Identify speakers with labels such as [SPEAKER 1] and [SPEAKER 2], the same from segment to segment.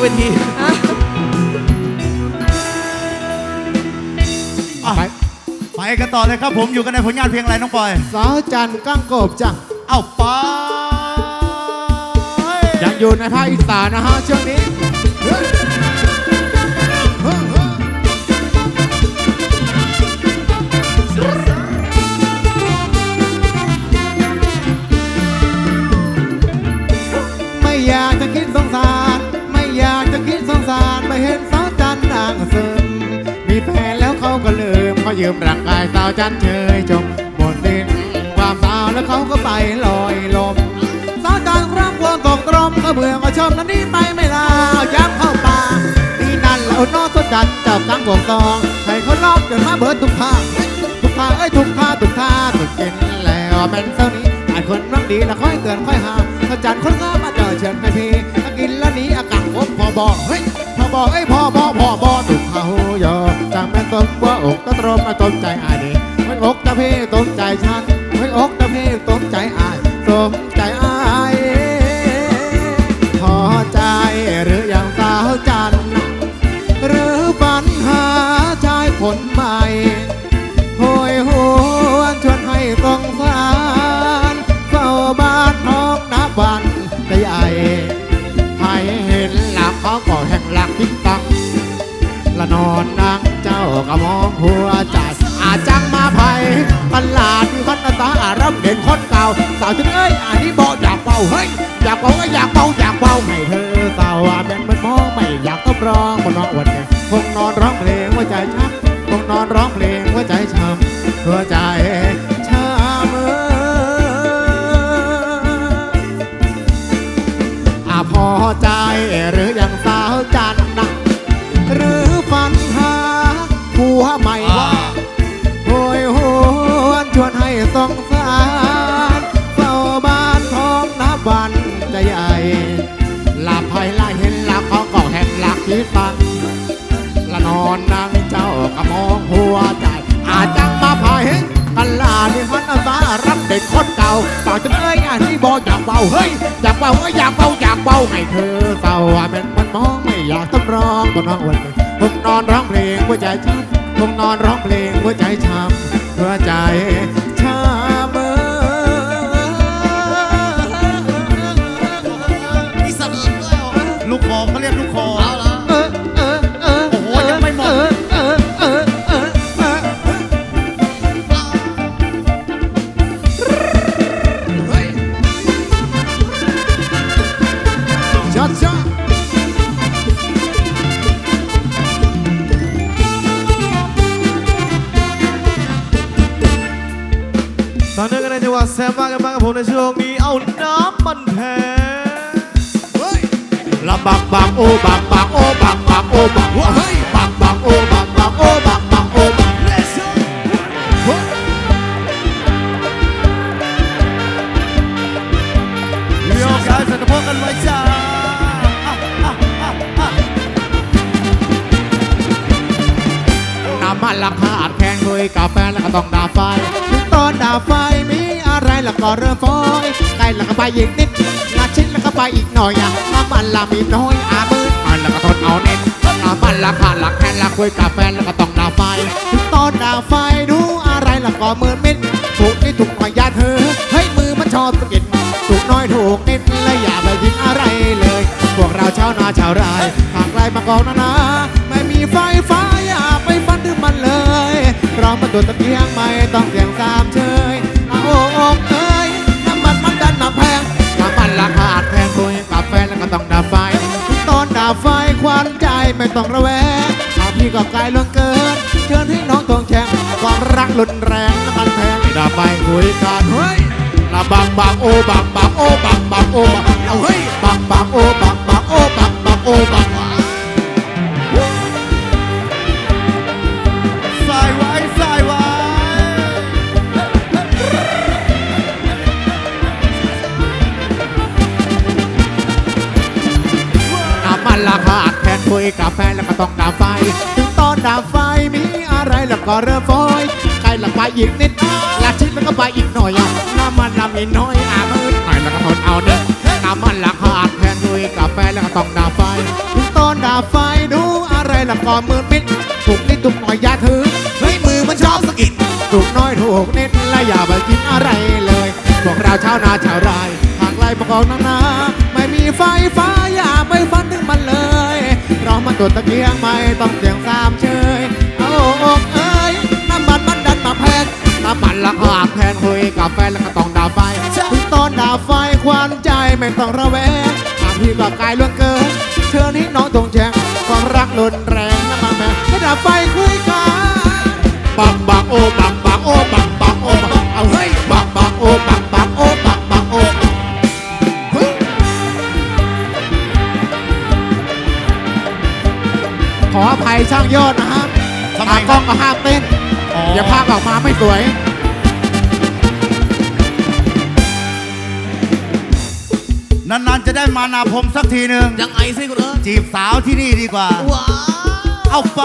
[SPEAKER 1] เว
[SPEAKER 2] ที
[SPEAKER 3] อะไปกันต่อเลยครับผมอยู่กันในผลงานเพลงอะไรน้องปอย
[SPEAKER 4] สาวจันทร์ก้างกบจ้ะ
[SPEAKER 3] เอ้าไป
[SPEAKER 4] ยังอยู่ในภาคอีสานนะฮะช่วงนี้ เห็นสาวจันนางซึมมีแฟนแล้วเขาก็ลืมเขายืมร่างกายสาวจันเฉยจมหมดสิ้นความสาวแล้วเขาก็ไปลอยลมสาวจันร์รับพวงตกตรมก็เบื่อก็ชมนั้นนี้ไปไม่ลาย้ำเข้าป่าที่นั่นแล้วนอสาวจันจับกังวงตองให้เขาลอกจนมาเบิดทุกทางทุกทางเอ้ยทุกท่าทุกท่าตุกกินแล้วแม่นเท่านี้ไอ้คนรักดีแล้วค่อยเตือนค่อยหาสาวจันคนงามมาเจอเชิญไปพีถ้ากินแล้วหนี้อากาศผมพอบอกเฮ้ย บอกไอ้พ่อพ่อพ่อบอกตุกเขายอจังแม่นต้มว่าอกตะตรมมาต้มใจอายดีไม่อกตะเพต้มใจฉันไม่อกตะเพ ตลาดมีคนตาอารับเด่นคนเก่าสาวฉันเอ้ยอันนี้บอกอยากเป่าเฮ้ยอยากเป่าก็อยากเป่าอยากเป่าให้เธอสาวอะเป็นมันมองไม่อยากต้องร้องบนนอนวันนี้คงนอนร้องเพลง แห่งหลังละนอนนางเจ้าก็มองหัวใจ อาจจังมาพายเห็นกันลาที่พันอาสารับเด็กคนเก่าต่อจนเอ้ยอันนี้บอกอยากเบาเฮ้ยอยากเบาเอ้ยอยากเบาอยากเบาให้เธอเศร้าว่าเป็นมันมองไม่อยากต้องร้องบนห้องวันผมนอนร้องเพลงหัวใจช้ำผมนอนร้องเพลงหัวใจช้ำหัวใจ
[SPEAKER 5] ในจังหวัดแซมบ้ากันบ้างกับผมในช่วงนี้เอาน้ำมันแพง
[SPEAKER 4] ละบักบักโอบักบักโอบักบักโอบักเฮ้ยบักบักโอบักบักโอบักบักโอบัก Let's go เฮ้ย
[SPEAKER 3] มีโอกาสสนับพกันไว้จ้า
[SPEAKER 4] น้ำมันราคาอาจแพงคุยกับแฟนแล้วก็ต้องด่าไฟ ตอนด่าไฟมี อะไรแล้วก็เริ่มฟอยใกล้แล้วก็ไปอีกนิดนาชิ้นแล้วก็ไปอีกหน่อยอะน้ำมันละมีน้อยอามืดอ่อนแล้วก็ทนเอาเน็ตน้ำมันราคาหลักแพงละคุยกับแฟนแล้วก็ต้องด่าไฟถึงตอนด่าไฟดูอะไรแล้วก็มือมิดถูกนี่ถูกหน่อยอยาเธอเฮ้ยมือมันชอบสะกิดถูกน้อยถูกนิดและอย่าไปคิดอะไรเลย พวกเราชาวนาชาวไร่หากไกลมากองนานาไม่มีไฟฟ้าอย่าไปฟันถึงมันเลยเรามาตัวตะเกียงไม่ต้องเสียงสามเชย รักรุนแรงน้ำมันแพงไม่ดับไฟคุยกันเฮ้ยละบักบักโอบักบักโอบักบักโอบักเอาเฮ้ยบักบักโอบักบักโอบัก
[SPEAKER 2] อ้บักหวา
[SPEAKER 3] สายไว้สายไว้
[SPEAKER 4] น้ำมันราคาอัดแทนคุยกับแฟนแล้วก็ต้องดับไฟ ถึงตอนดับไฟมีอะไรแล้วก็เริ่มฟอย ใกล้ละไปอีกนิดละชิดแล้วก็ไปอีกหน่อยน้ำมันละมีน้อยอามืดหน่อยแล้วก็ทนเอาเด้อน้ำมันราคาดแทนคุยกับแฟแล้วก็ต้องดับไฟถึงตอนดับไฟดูอะไรล้วก็มืดมิดถูกนิดถูกหน่อยอย่าถือเฮ้ยมือมันชอบสะกิดถูกน้อยถูกนิดและอย่าไปกินอะไรเลยพวกเราชาวนาชาวไร่ทางไกลมาของนานาไม่มีไฟฟ้าอย่าไปฟันถึงมันเลยเรามาตัวตะเกียงไม่ต้องเสียง ไม่ต้องระแวงทาพี่ก็กายล้วนเกินเชิญให้น้องตรงแจงความรักรุนแรงน้ำมันแพงให้ด่าไฟคุยกันบักบักโอบักบักโอบักบักโอบักเอาเฮ้ยบักบักโอบักบักโอบักบักโอขออภัยช่างยอดนะฮะ
[SPEAKER 3] ทำไม
[SPEAKER 4] ตากล้องก็ห้ามเต้น
[SPEAKER 3] อ๋อ
[SPEAKER 4] อย่าพากออกมาไม่สวย
[SPEAKER 3] มานาผมสักทีหนึ่ง
[SPEAKER 2] ยังไงสิคุณเอิร์ธ
[SPEAKER 3] จีบสาวที่นี่ดีกว่า
[SPEAKER 2] ว้าว
[SPEAKER 3] เอาไป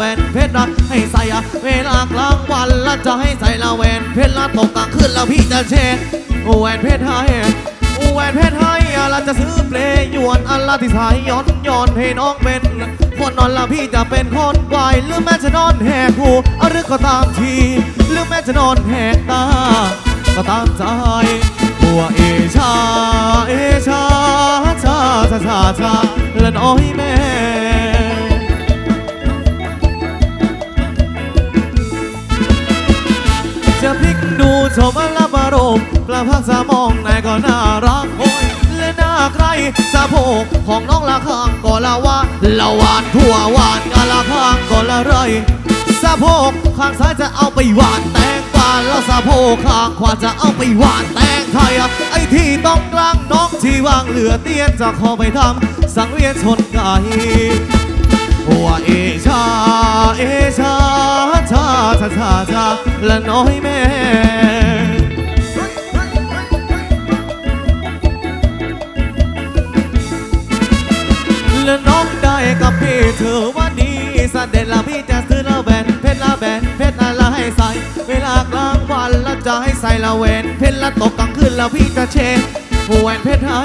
[SPEAKER 2] แหวนเพชรละให้ใส่อะเวลากลางวันละจะให้ใส่ละแหวนเพชรละตกกลางคืนละพี่จะเช็ดแหวนเพชรให้แหวนเพชรให้อะละจะซื้อเปลยวนอันละที่สายย้อนย้อนให้น้องเป็นคนนอนละพี่จะเป็นคนไหวหรือแม้จะนอนแหกหูอะหรือก็ตามที หรือแม้จะนอนแหกตา ก็ตามใจหัวเอชาเอชาชาชาชาชาและน้อยแม่ ชมละบารมกระพักสามองนายก็น่ารักโอยและน่าใครสะโพกของน้องละข้างก็ละว่าละวานทั่วหวานกะละข้างก็ละไรสะโพกข้างซ้ายจะเอาไปหวานแตงกวาแล้วสะโพกข้างขวาจะเอาไปหวานแตงไทยอะไอ้ที่ต้องกลางน้องที่วางเหลือเตี้ยจะขอไปทำสังเวียนชนไก่หัวเอชาเอชา ชาชาชาชาและน้อยแม่และน้องได้กับพี่เธอว่าดีสเด็จละพี่จะซื้อละแหวนเพชรละแหวนเพชรอะไรให้ใส่ เวลากลางวันล้วจะให้ใส่ละแหวนเพชรละตกกลางคืนล้วพี่จะเช็ดแหวนเพชรให้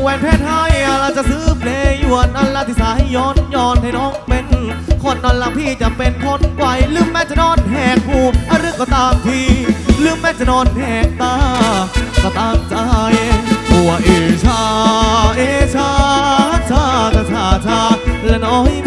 [SPEAKER 2] แหวนเพชรให้เราจะซื้อเปลยวนอันละที่สายย้อนย้อนให้น้องเป็น คนนอนหลังพี่จะเป็นคนไหวลืมแม้จะนอนแหกหูอะหรือก็ตามทีลืมแม้จะนอนแหกตาก็ตามใจหัวเอชาเอชาชาชาชาชาและน้อย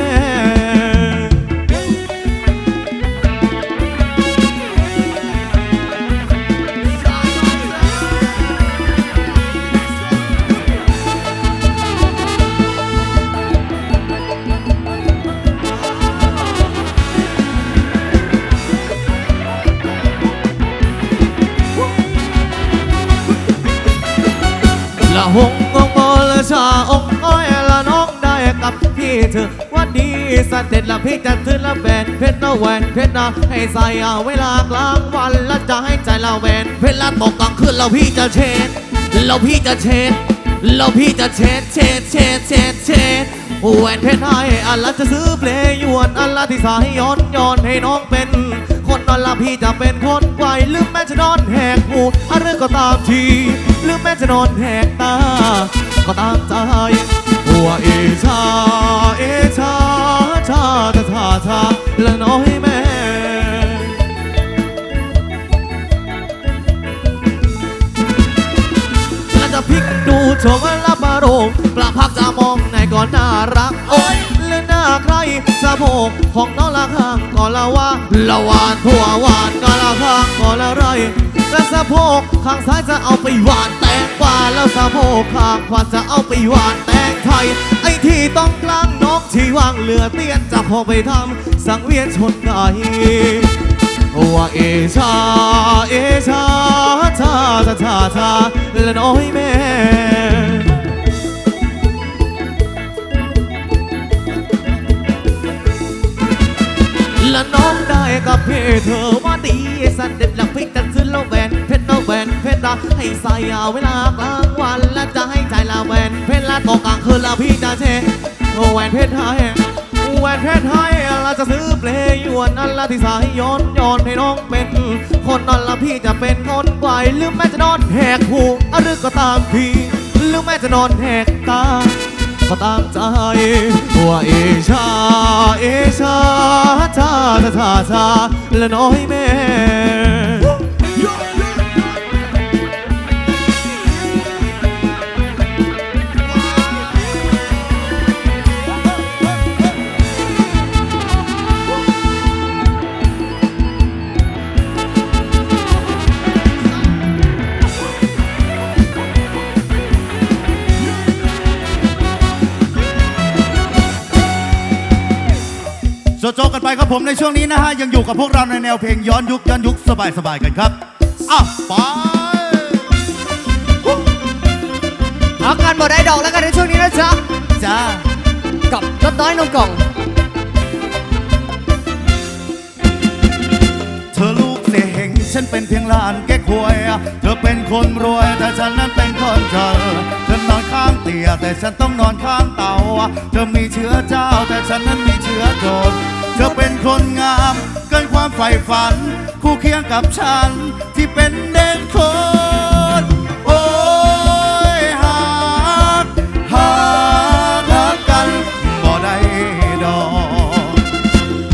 [SPEAKER 2] ละหงงงอละชาองอ้อยละน้องได้กับพี่เธอว่าดีสเด็จละพี่จะซื้อละแหวนเพชรละแหวนเพชรนะให้ใส่เอาเวลากลางวันแล้วจะให้ใจละแหวนเพชรละตกกลางคืนแล้วพี่จะเช็ดแล้วพี่จะเช็ดแล้วพี่จะเช็ดเช็ดเช็ดเช็ดเช็ดแหวนเพชรให้อันละจะซื้อเปลยวนอันละที่สายย้อนย้อนให้น้องเป็นคนนอนละพี่จะเป็นคนไหวหรือแม้จะนอนแหกหูอะไรก็ตามที หรือแม้จะนอนแหกตา ก็ตามใจหัวเอชา เอชา ชาชาชาชาและน้อยแม่และจะพลิกดูโฉมละบารงประพักจะมองไหนก่อนน่ารัก โอ้ยและหน้าใครสะโพกของน้องละข้างก่อนละว่าละหวานทั่วหวานก็ละข้างก่อนละไร และสะโพกข้างซ้ายจะเอาไปหวานแตงกวาแล้วสะโพกข้างขวาจะเอาไปหวานแตงไทย ไอ้ที่ต้องกลางนกที่ว่างเหลือเตี้ยนจะพอไปทำสังเวียนชนไก่ว่าเอชาเอชาชาชาชาชาและน้อยแม่ น้องได้กับเพเธอว่าดีสันเด็ดหลักพิกกันซื้อแล้วแหวนเพชรเอาแหวนเพชรละให้ใส่เอาเวลากลางวันและจะให้ใจละแหวนเพชรละตกกลางคืนละพี่จะเชแหวนเพชรให้แหวนเพชรให้เราจะซื้อเปลยวนนั่นละที่สายย้อนย้อนให้น้องเป็น คนนั่นละพี่จะเป็นคนไหวหรือแม่จะนอนแหกหูหรือก็ตามพี่หรือแม่จะนอนแหกตา ก็ตามใจว่าเอชา เอชาชาชาชาชาและน้อยแม่
[SPEAKER 3] ครับผมในช่วงนี้นะฮะ ยังอยู่กับพวกเราในแนวเพลงย้อนยุคย้อนยุคสบายสบายๆกันครับอ้าวไป
[SPEAKER 1] เอาการบ่ได้ดอกแล้วกันในช่วงนี้นะจ๊ะ
[SPEAKER 3] จ้า
[SPEAKER 1] กับรถน้อยนมกล่อง
[SPEAKER 3] เธอลูกเสียเหงฉันเป็นเพียงหลานแก้ควย เธอเป็นคนรวยแต่ฉันนั้นเป็นคนจนเธอนอนข้างเตียแต่ฉันต้องนอนข้างเตา เธอมีเชื้อเจ้าแต่ฉันนั้นมีเชื้อโจรเธอเป็นคนงาม เกินความใฝ่ฝัน คู่เคียงกับฉัน ที่เป็นเด็กคนโอ้ยหากหากหากกันบ่ได้ดอก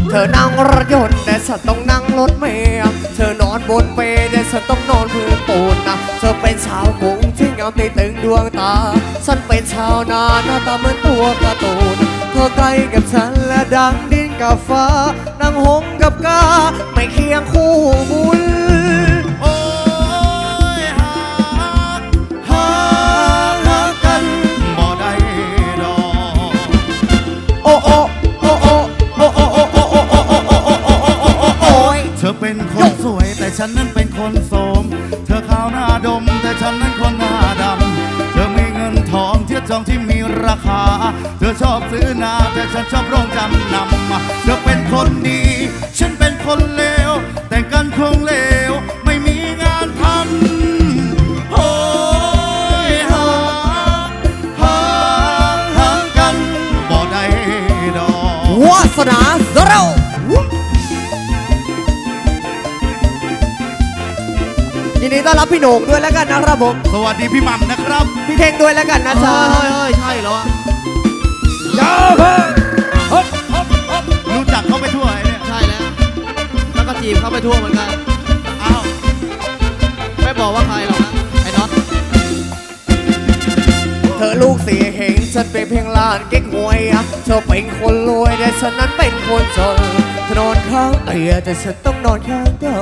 [SPEAKER 1] เธอนั่งรถยนต์แต่ฉันต้องนั่งรถเมล์เธอนอนบนเปลแต่ฉันต้องนอนพื้นปูนนะเธอเป็นชาวกรุงที่เงาตีตึงดวงตา ฉันเป็นชาวนาหน้าตาเหมือนตัวการ์ตูน เธอใกล้กับฉันและดังดินกับฟ้านั่งหงกับกา ไม่เคียงคู่บุญ
[SPEAKER 3] โอ้ยหากหากหากกันบ่ได้ดอก
[SPEAKER 1] โอ้โอ้โอ้โอ้โอ้โอ้โอ้โอ้โอ้โอ้โอ้โอ้โอ้โอ้โอ้โอ้โอ้ย
[SPEAKER 3] เธอเป็นคนสวยแต่ฉันนั้นเป็นคนโสม เธอขาวหน้าดมแต่ฉันนั้นคนหน้าดำ ทียบจองที่มีราคา เธอชอบซื้อนาแต่ฉันชอบโรงจำนำเธอเป็นคนดี ฉันเป็นคนเลว แต่งกันคงเลว ไม่มีงานทำโอ้ยหาหาหากันบ่ได้ดอก
[SPEAKER 1] วาสนาเรา ต้อนรับพี่โหน่งด้วยแล้วกันนะครับผม
[SPEAKER 3] สวัสดีพี่หม่ำนะครับ
[SPEAKER 1] พี่เท่งด้วยแล้วกันนะจ๊ะ
[SPEAKER 2] เฮ้ยเฮ้ยใช่เหรอ
[SPEAKER 3] รู้จักเขาไปทั่วไอ้เนี่ย
[SPEAKER 2] ใช่แล้ว แล้วก็จีบเข้าไปทั่วเหมือนกัน
[SPEAKER 3] อ้าว
[SPEAKER 2] ไม่บอกว่าใครหรอกนะไอ้น็อต
[SPEAKER 1] เธอลูกเสียเหงฉันเป็นเพียงหลานเก๊กหวยอะเธอเป็นคนรวยแต่ฉันนั้นเป็นคนจนเธอนอนข้างเตียแต่ฉันต้องนอนข้างเก่า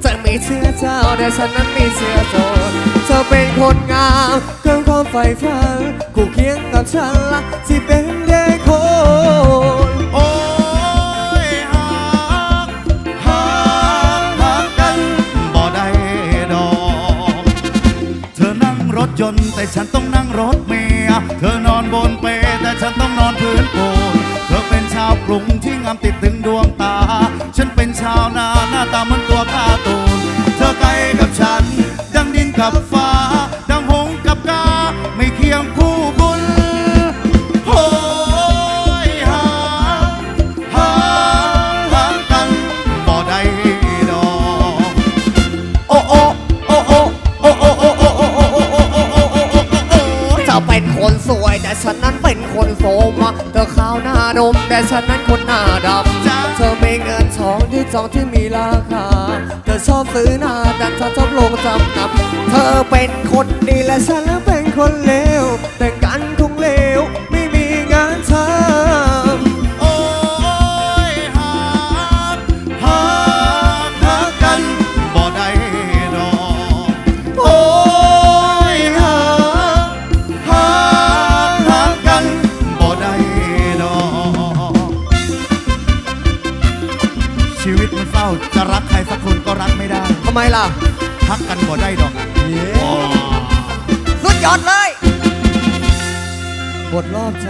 [SPEAKER 1] เธอมี เชื้อเจ้าแต่ฉันนั้นมีเชื้อโจรเธอเป็นคนงามเกินความใฝ่ฝันคู่เคียงกับฉันละที่เป็นเด็กคน
[SPEAKER 3] โอ้ยหากหากหากกันบ่ได้ดอก เธอนั่งรถยนต์แต่ฉันต้องนั่งรถเมล์เธอนอนบนเปลแต่ฉันต้องนอนพื้นปูนเธอเป็นชาวกรุงที่งามติดถึงดวงตา ฉันเป็นชาวนาหน้าตาเหมือนตัวกาตูน
[SPEAKER 1] ทองที่มีราคา เธอชอบซื้อหน้าแต่ฉันชอบลงจำนำเธอเป็นคนดีและฉันเป็นคนเล่
[SPEAKER 2] ยอดเลย บทรอบใจ